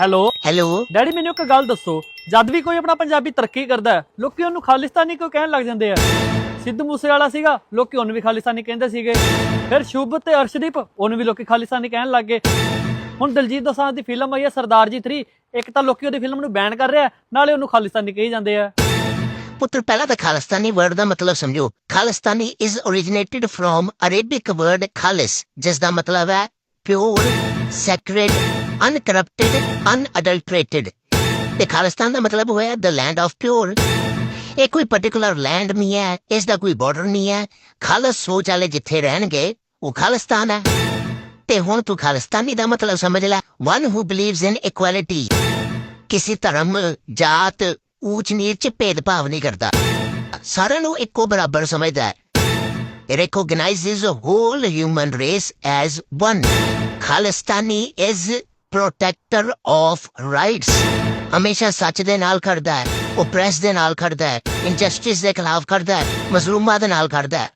Hello? Hello? Daddy ਮੈਨੂੰ ਇੱਕ ਗੱਲ ਦੱਸੋ। ਜਦ ਵੀ ਕੋਈ ਆਪਣਾ ਪੰਜਾਬੀ ਤਰੱਕੀ ਕਰਦਾ ਹੈ, ਲੋਕੀ ਉਹਨੂੰ ਖਾਲਿਸਤਾਨੀ ਕਿਉਂ ਕਹਿਣ ਲੱਗ ਜਾਂਦੇ ਆ? ਸਿੱਧੂ ਮੂਸੇ ਵਾਲਾ ਸੀਗਾ ਲੋਕੀ ਉਹਨੂੰ ਵੀ ਖਾਲਿਸਤਾਨੀ ਕਹਿੰਦੇ ਸੀਗੇ। ਫਿਰ ਸ਼ੁਭ ਤੇ ਅਰਸ਼ਦੀਪ ਉਹਨੂੰ ਵੀ ਲੋਕੀ ਖਾਲਿਸਤਾਨੀ ਕਹਿਣ ਲੱਗ ਗਏ। ਹੁਣ ਦਲਜੀਤ ਦੋਸਾਂਝ ਦੀ ਫਿਲਮ ਆਈ ਹੈ ਸਰਦਾਰ ਜੀ 3 ਇੱਕ ਤਾਂ ਲੋਕੀ ਉਹਦੀ ਫਿਲਮ ਨੂੰ ਬੈਨ ਕਰ ਰਿਹਾ ਨਾਲੇ ਉਹਨੂੰ ਖਾਲਿਸਤਾਨੀ ਕਹੀ ਜਾਂਦੇ ਆ। ਪੁੱਤਰ ਪਹਿਲਾਂ ਤਾਂ ਖਾਲਿਸਤਾਨੀ ਵਰਡ ਦਾ ਮਤਲਬ ਸਮਝੋ। Khalistani is originated from Arabic word ਖਾਲਿਸ ਜਿਸ ਦਾ ਮਤਲਬ ਹੈ ਪਿਓਰ ਸੈਕ੍ਰੇਡ ਅਨਕਰਪਟਡ ਅਨਅਡਲਟਰੇਟਡ ਤੇ ਖਾਲਿਸਤਾਨ ਦਾ ਮਤਲਬ ਹੋਇਆ the land of pure. ਇਹ ਕੋਈ ਪਾਰਟਿਕੂਲਰ ਲੈਂਡ ਨਹੀਂ ਹੈ, ਇਸ ਦਾ ਕੋਈ ਬਾਰਡਰ ਨਹੀਂ ਹੈ। ਖਾਲਸ ਸੋਚ ਵਾਲੇ ਜਿੱਥੇ ਰਹਿਣਗੇ, ਉਹ ਖਾਲਿਸਤਾਨ ਹੈ। ਤੇ ਹੁਣ ਤੂੰ ਖਾਲਿਸਤਾਨੀ ਦਾ ਮਤਲਬ ਸਮਝ ਲੈ। One who believes in equality, ਕਿਸੇ ਧਰਮ, ਜਾਤ, ਊਚ ਨੀਚ ਭੇਦਭਾਵ ਨਹੀਂ ਕਰਦਾ। ਸਾਰਿਆਂ ਨੂੰ ਇੱਕੋ ਬਰਾਬਰ ਸਮਝਦਾ ਹੈ। It recognizes the whole human race as one. Khalistani is protector of rights. ਹਮੇਸ਼ਾ ਸੱਚ ਦੇ ਨਾਲ ਖੜਦਾ ਹੈ ਓਪਰੈਸ ਦੇ ਨਾਲ ਖੜਦਾ ਹੈ ਇਨਜਸਟਿਸ ਦੇ ਖਿਲਾਫ ਖੜਦਾ ਹੈ ਮਜ਼ਲੂਮਾਂ ਦੇ ਨਾਲ ਖੜਦਾ ਹੈ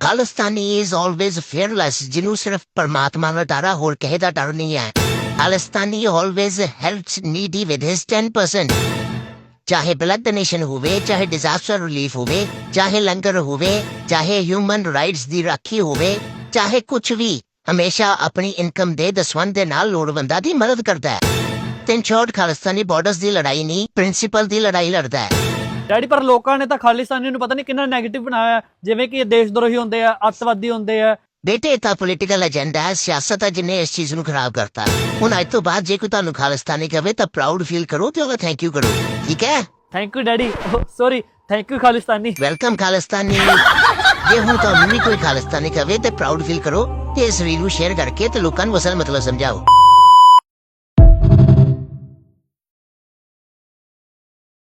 ਖਾਲਿਸਤਾਨੀ ਇਜ਼ ਆਲਵੇਜ਼ ਫੀਅਰਲੈਸ ਜਿਹਨੂੰ ਸਿਰਫ ਪਰਮਾਤਮਾ ਦਾ ਡਰ ਆ ਹੋਰ ਕਿਸੇ ਦਾ ਡਰ ਨਹੀਂ ਹੈ Khalistani always helps needy with his 10% ਚਾਹੇ ਬਲੱਡ ਡੋਨੇਸ਼ਨ ਹੋਵੇ ਚਾਹੇ ਡਿਜ਼ਾਸਟਰ ਰਿਲੀਫ ਹੋਵੇ ਚਾਹੇ ਲੰਗਰ ਹੋਵੇ ਚਾਹੇ ਹਿਊਮਨ ਰਾਈਟਸ ਦੀ ਰਾਖੀ ਹੋਵੇ ਚਾਹੇ ਕੁਝ ਵੀ ਹਮੇਸ਼ਾ ਆਪਣੀ ਇਨਕਮ ਦੇ ਦਸਵੰਦ ਦੇ ਨਾਲ ਲੋੜਵੰਦਾਂ ਦੀ ਮਦਦ ਕਰਦਾ ਹੈ। ਤਿੰਨ ਸ਼ਾਰਟ ਖਾਲਿਸਤਾਨੀ ਬਾਰਡਰਸ ਦੀ ਲੜਾਈ ਨਹੀਂ ਪ੍ਰਿੰਸੀਪਲ ਦੀ ਲੜਾਈ ਲੜਦਾ ਹੈ। ਡੈਡੀ ਪਰ ਲੋਕਾਂ ਨੇ ਤਾਂ ਖਾਲਿਸਤਾਨੀ ਨੂੰ ਪਤਾ ਨਹੀਂ ਕਿੰਨਾ ਨੈਗੇਟਿਵ ਬਣਾਇਆ ਹੈ, ਜਿਵੇਂ ਕਿ ਇਹ ਦੇਸ਼ ਦਰੋਹੀ ਹੁੰਦੇ ਆ ਅੱਤਵਾਦੀ ਹੁੰਦੇ ਆ। ਬੇਟੇ ਇਹ ਤਾਂ ਪੋਲੀਟੀਕਲ ਏਜੰਡਾ ਹੈ। ਸਿਆਸਤ ਹੈ ਜਿਨੇ ਇਸ ਚੀਜ਼ ਨੂੰ ਖਰਾਬ ਕਰਤਾ। ਹੁਣ ਅੱਜ ਤੋਂ ਬਾਅਦ ਜੇ ਕੋਈ ਤੁਹਾਨੂੰ ਖਾਲਿਸਤਾਨੀ ਕਹੇ ਤਾਂ ਪ੍ਰਾਊਡ ਫੀਲ ਕਰੋ ਤੇ ਉਹਦਾ ਥੈਂਕ ਯੂ ਕਰੋ। ਠੀਕ ਹੈ? Thank you daddy. Sorry thank you Khalistani. Welcome Khalistani. ਜੇ ਹੁਣ ਤੁਹਾਨੂੰ ਵੀ ਕੋਈ ਖਾਲਿਸਤਾਨੀ ਕਹੇ ਤੇ ਪ੍ਰਾਊਡ ਫੀਲ ਕਰੋ ਤੇ ਇਸ ਰੀਲ ਨੂੰ ਸ਼ੇਅਰ ਕਰਕੇ ਤੇ ਲੋਕਾਂ ਨੂੰ ਅਸਲ ਮਤਲਬ ਸਮਝਾਓ।